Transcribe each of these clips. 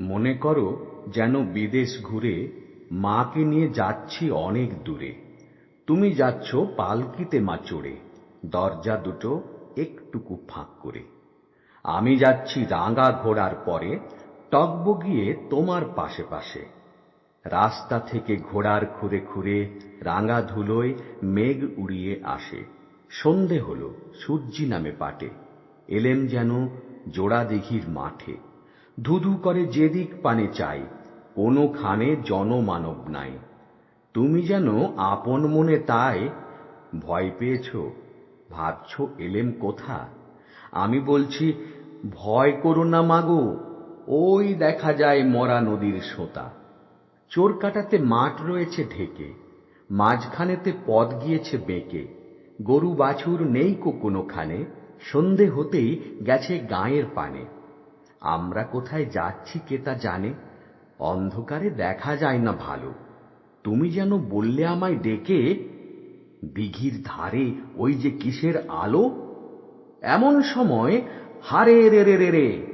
মনে করো যেন বিদেশ ঘুরে মাকে নিয়ে যাচ্ছি অনেক দূরে। তুমি যাচ্ছ পালকিতে মা চড়ে, দরজা দুটো একটুকু ফাঁক করে। আমি যাচ্ছি রাঙা ঘোড়ার পরে টকব গিয়ে তোমার পাশে পাশে। রাস্তা থেকে ঘোড়ার খুরে খুরে রাঙা ধুলোয় মেঘ উড়িয়ে আসে। সন্ধে হল, সূর্যি নামে পাটে, এলেম যেন জোড়া দিঘির মাঠে। ধুধু করে যেদিক পানে চাই কোনোখানে জনমানব নাই। তুমি যেন আপন মনে তাই, ভয় পেয়েছ, ভাবছ এলেম কোথা? আমি বলছি, ভয় করো না মাগো, ওই দেখা যায় মরা নদীর সোতা। চোর কাটাতে মাঠ রয়েছে ঢেকে, মাঝখানেতে পদ গিয়েছে বেঁকে। গরু বাছুর নেই কো কোনোখানে, সন্ধে হতেই গেছে গাঁয়ের পানে। আমরা কোথায় যাচ্ছি কে তা জানে? অন্ধকারে দেখা যায় না ভালো। তুমি যেন বললে আমায় ডেকে, দিঘির ধারে ওই যে কিসের আলো? এমন সময়, হারে রে রে রে রে,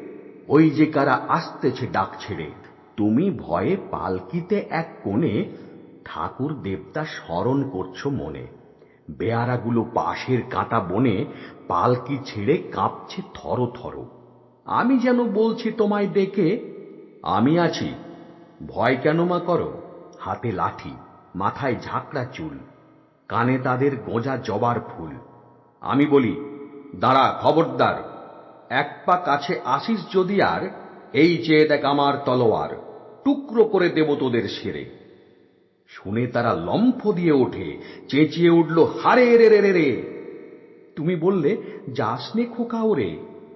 ওই যে কারা আসতেছে ডাক ছেড়ে। তুমি ভয়ে পালকিতে এক কোণে ঠাকুর দেবতা স্মরণ করছ মনে। বেয়ারাগুলো পাশের কাঁটা বনে পালকি ছেড়ে কাঁপছে থর থর। আমি যেন বলছি তোমায় ডেকে আমি আছি। ভয় কেন মা করো? হাতে লাঠি, মাথায় ঝাঁকড়া চুল, কানে তাদের গোঁজা জবার ফুল। আমি বলি, দাঁড়া, খবরদার, এক পা কাছে আসিস যদি আর, এই চেয়ে দেখ আমার তলোয়ার, টুকরো করে দেব তোদের সেরে শুনে তারা লম্ফ দিয়ে ওঠে, চেঁচিয়ে উঠল, হারে, রে রে রে রে! তুমি বললে, যাসনে খোকা ওরে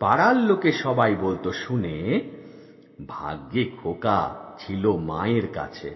পাড়ার লোকে সবাই বলতো শুনে ভাগ্যে খোকা ছিল মায়ের কাছে।